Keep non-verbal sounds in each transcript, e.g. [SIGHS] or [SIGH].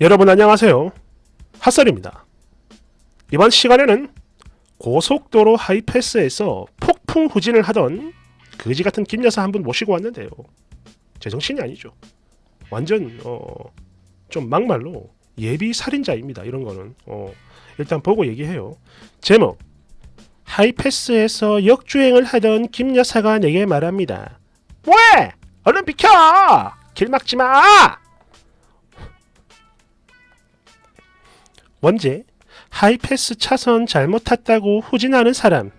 여러분 안녕하세요. 핫설입니다. 이번 시간에는 고속도로 하이패스에서 폭풍 후진을 하던 거지 같은 김 여사 한 분 모시고 왔는데요. 제정신이 아니죠. 완전 어, 좀 막말로 예비 살인자입니다. 이런 거는 어, 일단 보고 얘기해요. 제목 하이패스에서 역주행을 하던 김 여사가 내게 말합니다. 왜? 얼른 비켜! 길 막지 마! 원제 하이패스 차선 잘못 탔다고 후진하는 사람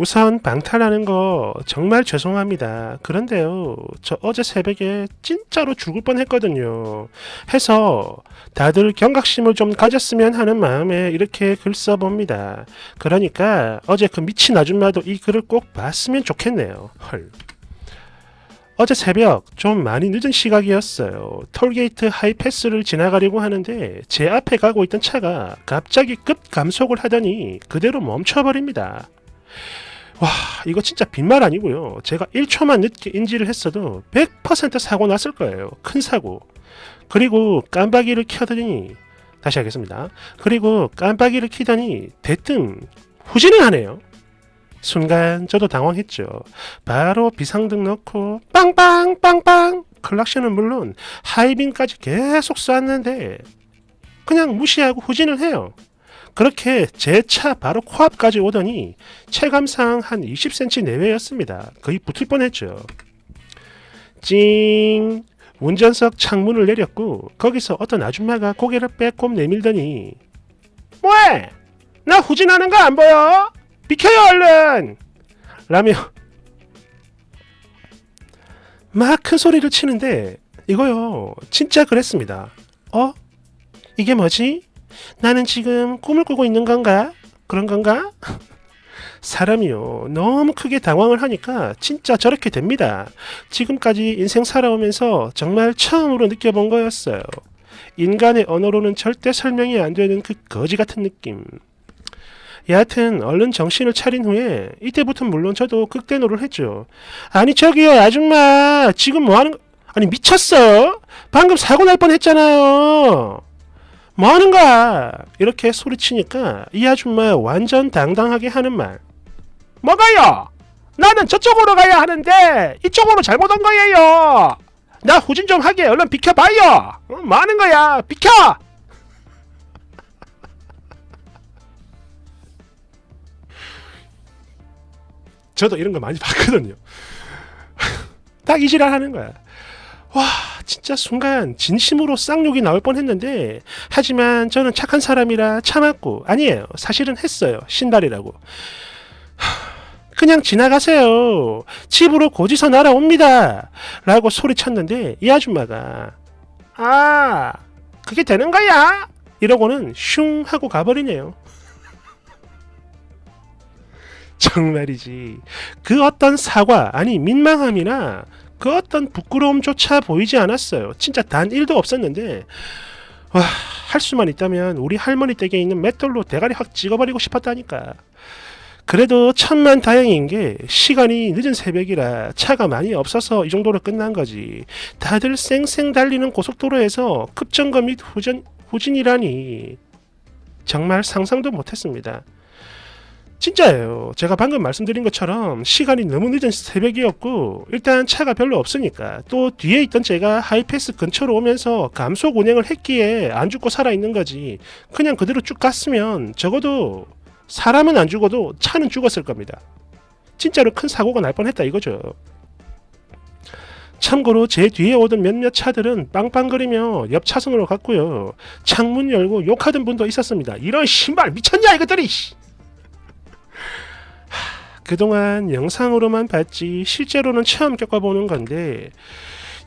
우선 방탈하는 거 정말 죄송합니다. 그런데요, 저 어제 새벽에 진짜로 죽을 뻔 했거든요. 해서 다들 경각심을 좀 가졌으면 하는 마음에 이렇게 글 써봅니다. 그러니까 어제 그 미친 아줌마도 이 글을 꼭 봤으면 좋겠네요. 헐. 어제 새벽 좀 많이 늦은 시각이었어요. 톨게이트 하이패스를 지나가려고 하는데 제 앞에 가고 있던 차가 갑자기 급 감속을 하더니 그대로 멈춰버립니다. 와 이거 진짜 빈말 아니고요. 제가 1초만 늦게 인지를 했어도 100% 사고 났을 거예요. 큰 사고. 그리고 깜빡이를 켜더니 다시 하겠습니다. 그리고 깜빡이를 켜더니 대뜸 후진을 하네요. 순간 저도 당황했죠. 바로 비상등 넣고 빵빵 빵빵 클락션은 물론 하이빈까지 계속 쐈는데 그냥 무시하고 후진을 해요. 그렇게 제 차 바로 코앞까지 오더니 체감상 한 20cm 내외였습니다. 거의 붙을 뻔했죠. 찡 운전석 창문을 내렸고 거기서 어떤 아줌마가 고개를 빼꼼 내밀더니 뭐해? 나 후진하는 거 안 보여? 비켜요 얼른! 라며 막 큰 소리를 치는데 이거요 진짜 그랬습니다. 어? 이게 뭐지? 나는 지금 꿈을 꾸고 있는 건가? 그런 건가? 사람이요 너무 크게 당황을 하니까 진짜 저렇게 됩니다. 지금까지 인생 살아오면서 정말 처음으로 느껴본 거였어요. 인간의 언어로는 절대 설명이 안 되는 그 거지 같은 느낌. 여하튼 얼른 정신을 차린 후에 이때부터 물론 저도 극대노를 했죠. 아니 저기요 아줌마 지금 뭐 하는 거 아니 미쳤어? 방금 사고 날 뻔했잖아요. 뭐 하는 거야? 이렇게 소리치니까 이 아줌마 완전 당당하게 하는 말. 뭐가요? 나는 저쪽으로 가야 하는데 이쪽으로 잘못 온 거예요. 나 후진 좀 하게 얼른 비켜봐요. 어, 뭐 하는 거야? 비켜! 저도 이런 거 많이 봤거든요. [LAUGHS] 딱 이 지랄 하는 거야. 와, 진짜 순간 진심으로 쌍욕이 나올 뻔 했는데, 하지만 저는 착한 사람이라 참았고, 아니에요. 사실은 했어요. 신발이라고. 하, [SIGHS] 그냥 지나가세요. 집으로 고지서 날아옵니다. 라고 소리쳤는데, 이 아줌마가, 아, 그게 되는 거야? 이러고는 슝 하고 가버리네요. 정말이지. 그 어떤 사과, 아니 민망함이나 그 어떤 부끄러움조차 보이지 않았어요. 진짜 단 1도 없었는데, 와, 할 수만 있다면 우리 할머니 댁에 있는 맷돌로 대가리 확 찍어버리고 싶었다니까. 그래도 천만 다행인 게 시간이 늦은 새벽이라 차가 많이 없어서 이 정도로 끝난 거지. 다들 쌩쌩 달리는 고속도로에서 급정거 및 후전, 후진이라니. 정말 상상도 못했습니다. 진짜예요. 제가 방금 말씀드린 것처럼 시간이 너무 늦은 새벽이었고 일단 차가 별로 없으니까 또 뒤에 있던 제가 하이패스 근처로 오면서 감속 운행을 했기에 안 죽고 살아 있는 거지. 그냥 그대로 쭉 갔으면 적어도 사람은 안 죽어도 차는 죽었을 겁니다. 진짜로 큰 사고가 날 뻔했다 이거죠. 참고로 제 뒤에 오던 몇몇 차들은 빵빵거리며 옆 차선으로 갔고요. 창문 열고 욕하던 분도 있었습니다. 이런 신발 미쳤냐 이것들이! 씨. 그동안 영상으로만 봤지 실제로는 처음 겪어보는 건데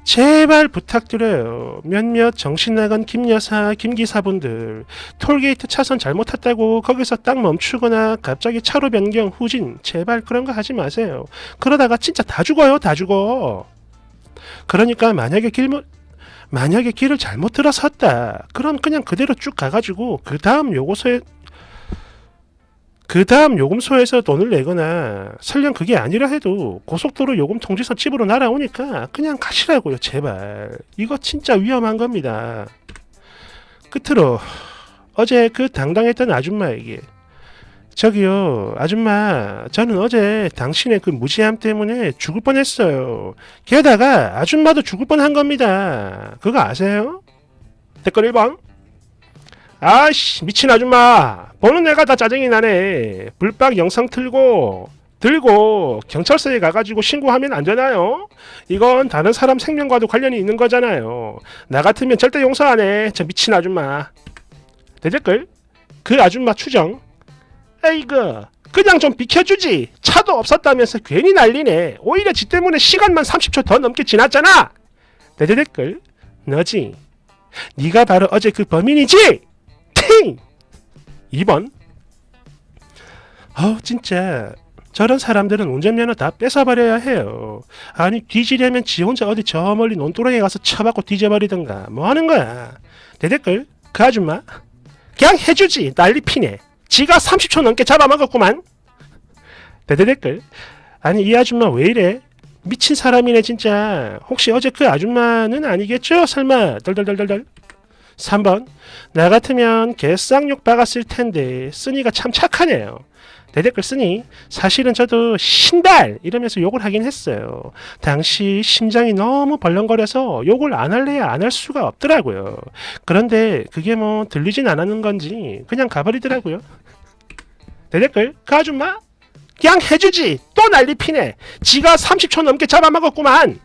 제발 부탁드려요. 몇몇 정신 나간 김여사, 김기사분들 톨게이트 차선 잘못 탔다고 거기서 딱 멈추거나 갑자기 차로 변경, 후진 제발 그런 거 하지 마세요. 그러다가 진짜 다 죽어요, 다 죽어. 그러니까 만약에 길 만약에 길을 잘못 들어섰다. 그럼 그냥 그대로 쭉 가가지고 그 다음 요고서에 그 다음 요금소에서 돈을 내거나 설령 그게 아니라 해도 고속도로 요금 통지서 집으로 날아오니까 그냥 가시라고요 제발. 이거 진짜 위험한 겁니다. 끝으로 어제 그 당당했던 아줌마에게 저기요 아줌마 저는 어제 당신의 그 무지함 때문에 죽을 뻔했어요. 게다가 아줌마도 죽을 뻔한 겁니다. 그거 아세요? 댓글 1번 아씨 미친 아줌마. 보는 내가 다 짜증이 나네. 불박 영상 틀고 들고 경찰서에 가가지고 신고하면 안 되나요? 이건 다른 사람 생명과도 관련이 있는 거잖아요. 나 같으면 절대 용서 안해 저 미친 아줌마. 대댓글 그 아줌마 추정. 에이그 그냥 좀 비켜주지. 차도 없었다면서 괜히 난리네. 오히려 지 때문에 시간만 30초 더 넘게 지났잖아. 대댓글 너지. 네가 바로 어제 그 범인이지 팅 2번? 아우 진짜. 저런 사람들은 운전면허 다 뺏어버려야 해요. 아니 뒤지려면 지 혼자 어디 저 멀리 논두렁에 가서 쳐박고 뒤져버리던가. 뭐 하는 거야? 대댓글 그 아줌마. 그냥 해주지 난리 피네. 지가 30초 넘게 잡아먹었구만. 대대댓글. 아니 이 아줌마 왜 이래? 미친 사람이네 진짜. 혹시 어제 그 아줌마는 아니겠죠? 설마. 덜덜덜덜덜 3번 나 같으면 개쌍욕 박았을 텐데 쓰니가 참 착하네요. 대댓글 쓰니 사실은 저도 신발 이러면서 욕을 하긴 했어요. 당시 심장이 너무 벌렁거려서 욕을 안 할래야 안 할 수가 없더라고요. 그런데 그게 뭐 들리진 않았는 건지 그냥 가버리더라고요. 대댓글 그 아줌마? 그냥 해주지. 또 난리 피네. 지가 30초 넘게 잡아먹었구만.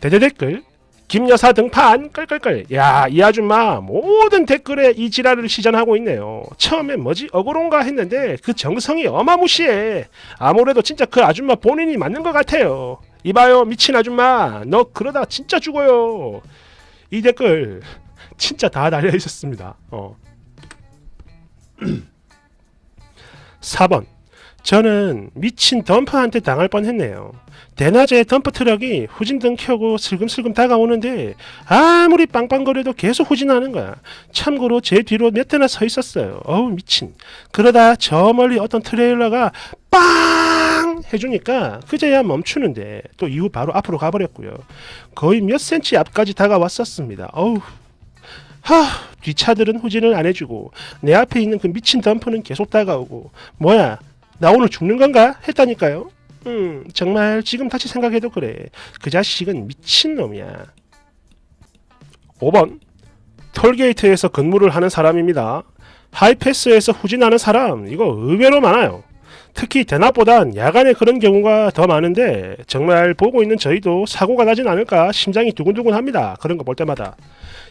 대대댓글 김여사 등판 끌끌끌 야 이 아줌마 모든 댓글에 이 지랄을 시전하고 있네요. 처음엔 뭐지? 억울한가 했는데 그 정성이 어마무시해. 아무래도 진짜 그 아줌마 본인이 맞는 것 같아요. 이봐요 미친 아줌마. 너 그러다 진짜 죽어요. 이 댓글 진짜 다 달려 있었습니다. 어. [CLEARS THROAT] 4번 저는 미친 덤퍼한테 당할 뻔했네요. 대낮에 덤퍼 트럭이 후진등 켜고 슬금슬금 다가오는데 아무리 빵빵거려도 계속 후진하는 거야. 참고로 제 뒤로 몇 대나 서 있었어요. 어우 미친. 그러다 저 멀리 어떤 트레일러가 빵 해주니까 그제야 멈추는데 또 이후 바로 앞으로 가버렸고요. 거의 몇 센치 앞까지 다가왔었습니다. 어우 하 뒷차들은 후진을 안 해주고 내 앞에 있는 그 미친 덤퍼는 계속 다가오고 뭐야 나 오늘 죽는 건가? 했다니까요. 음 정말 지금 다시 생각해도 그래. 그 자식은 미친놈이야. 5번 톨게이트에서 근무를 하는 사람입니다. 하이패스에서 후진하는 사람 이거 의외로 많아요 특히 대낮보단 야간에 그런 경우가 더 많은데 정말 보고 있는 저희도 사고가 나진 않을까 심장이 두근두근합니다 그런 거 볼 때마다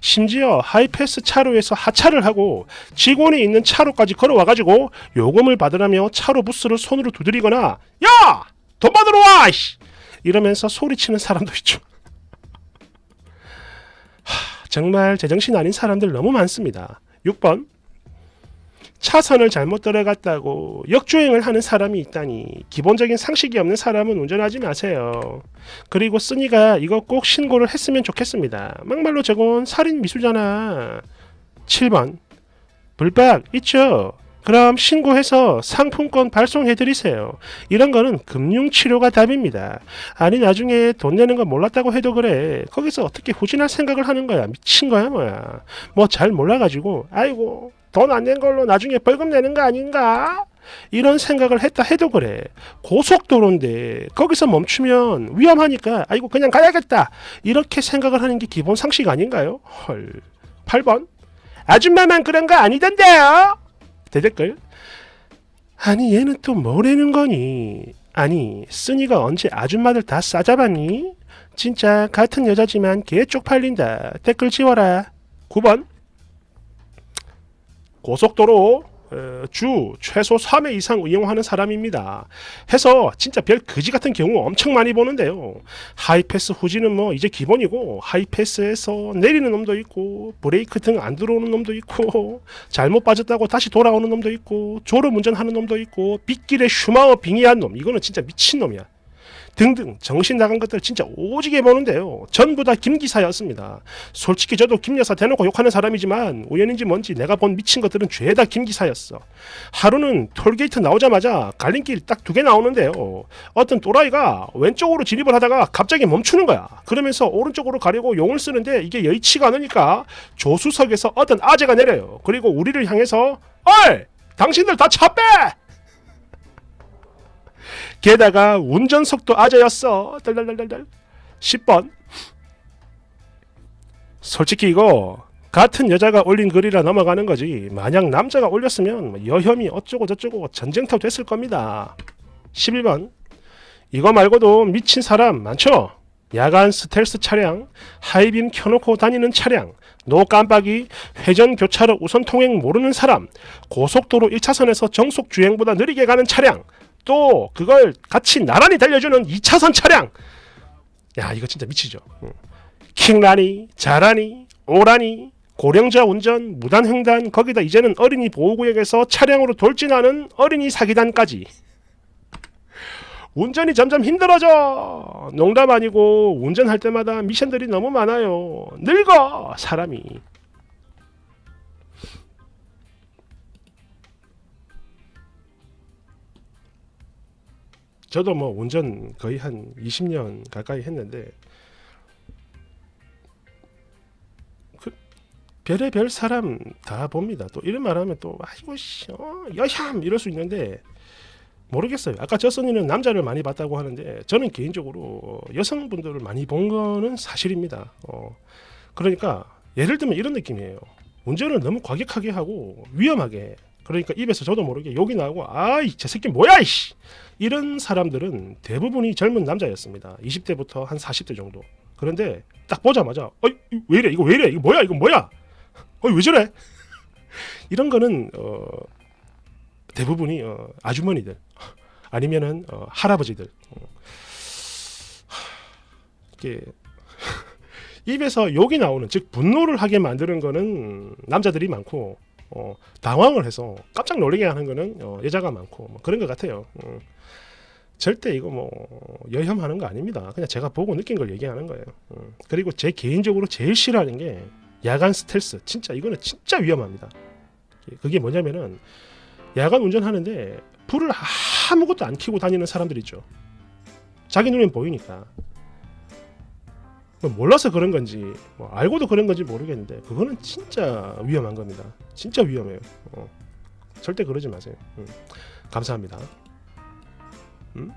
심지어 하이패스 차로에서 하차를 하고 직원이 있는 차로까지 걸어와가지고 요금을 받으라며 차로 부스를 손으로 두드리거나 야! 돈 받으러 와! 이러면서 소리치는 사람도 있죠. [LAUGHS] 하, 정말 제정신 아닌 사람들 너무 많습니다. 6번 차선을 잘못 들어갔다고 역주행을 하는 사람이 있다니 기본적인 상식이 없는 사람은 운전하지 마세요. 그리고 쓰니가 이거 꼭 신고를 했으면 좋겠습니다. 막말로 저건 살인 미수잖아. 7번 불박 있죠? 그럼 신고해서 상품권 발송해드리세요. 이런 거는 금융치료가 답입니다. 아니 나중에 돈 내는 거 몰랐다고 해도 그래. 거기서 어떻게 후진할 생각을 하는 거야. 미친 거야 뭐야. 뭐 잘 몰라가지고 아이고 돈 안 낸 걸로 나중에 벌금 내는 거 아닌가? 이런 생각을 했다 해도 그래. 고속도로인데 거기서 멈추면 위험하니까 아이고 그냥 가야겠다. 이렇게 생각을 하는 게 기본 상식 아닌가요? 헐. 8번. 아줌마만 그런 거 아니던데요? 대댓글. 아니 얘는 또 뭐라는 거니? 아니 쓰니가 언제 아줌마들 다 싸잡았니? 진짜 같은 여자지만 개 쪽팔린다. 댓글 지워라. 9번. 고속도로 어, 주 최소 3회 이상 이용하는 사람입니다. 해서 진짜 별 거지 같은 경우 엄청 많이 보는데요. 하이패스 후진은 뭐 이제 기본이고 하이패스에서 내리는 놈도 있고 브레이크 등 안 들어오는 놈도 있고 잘못 빠졌다고 다시 돌아오는 놈도 있고 졸음 운전하는 놈도 있고 빗길에 슈마워 빙의한 놈 이거는 진짜 미친 놈이야. 등등 정신 나간 것들 진짜 오지게 보는데요. 전부 다 김 기사였습니다. 솔직히 저도 김 여사 대놓고 욕하는 사람이지만 우연인지 뭔지 내가 본 미친 것들은 죄다 김 기사였어. 하루는 톨게이트 나오자마자 갈림길 딱 두 개 나오는데요. 어떤 또라이가 왼쪽으로 진입을 하다가 갑자기 멈추는 거야. 그러면서 오른쪽으로 가려고 용을 쓰는데 이게 여의치가 않으니까 조수석에서 어떤 아재가 내려요. 그리고 우리를 향해서 어이! 당신들 다 차 빼! 게다가 운전석도 아재였어. 달달달달달. 10번. 솔직히 이거 같은 여자가 올린 글이라 넘어가는 거지. 만약 남자가 올렸으면 뭐 여혐이 어쩌고 저쩌고 전쟁터 됐을 겁니다. 11번. 이거 말고도 미친 사람 많죠? 야간 스텔스 차량, 하이빔 켜놓고 다니는 차량, 노 깜빡이, 회전 교차로 우선 통행 모르는 사람, 고속도로 1차선에서 정속 주행보다 느리게 가는 차량, 또 그걸 같이 나란히 달려주는 2차선 차량. 야 이거 진짜 미치죠. 응. 킹라니, 자라니, 오라니, 고령자 운전, 무단횡단, 거기다 이제는 어린이 보호구역에서 차량으로 돌진하는 어린이 사기단까지. 운전이 점점 힘들어져. 농담 아니고 운전할 때마다 미션들이 너무 많아요. 늙어 사람이. 저도 뭐 운전 거의 한 20년 가까이 했는데 그 별의 별 사람 다 봅니다. 또 이런 말하면 또 아이고 씨, 어, 여샴 이럴 수 있는데 모르겠어요. 아까 저선이는 남자를 많이 봤다고 하는데 저는 개인적으로 여성분들을 많이 본 거는 사실입니다. 어, 그러니까 예를 들면 이런 느낌이에요. 운전을 너무 과격하게 하고 위험하게 그러니까 입에서 저도 모르게 욕이 나오고 아이 저 새끼 뭐야 이씨 이런 사람들은 대부분이 젊은 남자였습니다. 20대부터 한 40대 정도. 그런데 딱 보자마자 어이 왜 이래 이거 왜 이래 이거 뭐야 이거 뭐야 어이 왜 저래 [LAUGHS] 이런 거는 어, 대부분이 어, 아주머니들 아니면은 어, 할아버지들 어. 이게 [LAUGHS] 입에서 욕이 나오는 즉 분노를 하게 만드는 거는 남자들이 많고 어, 당황을 해서 깜짝 놀라게 하는 거는 어, 여자가 많고 뭐 그런 것 같아요. 음. 절대 이거 뭐 여혐하는 거 아닙니다. 그냥 제가 보고 느낀 걸 얘기하는 거예요. 음. 그리고 제 개인적으로 제일 싫어하는 게 야간 스텔스. 진짜 이거는 진짜 위험합니다. 그게 뭐냐면은 야간 운전하는데 불을 아무것도 안 켜고 다니는 사람들 있죠. 자기 눈엔 보이니까. 뭐 몰라서 그런 건지 뭐 알고도 그런 건지 모르겠는데 그거는 진짜 위험한 겁니다. 진짜 위험해요. 어. 절대 그러지 마세요. 음. 감사합니다. 음?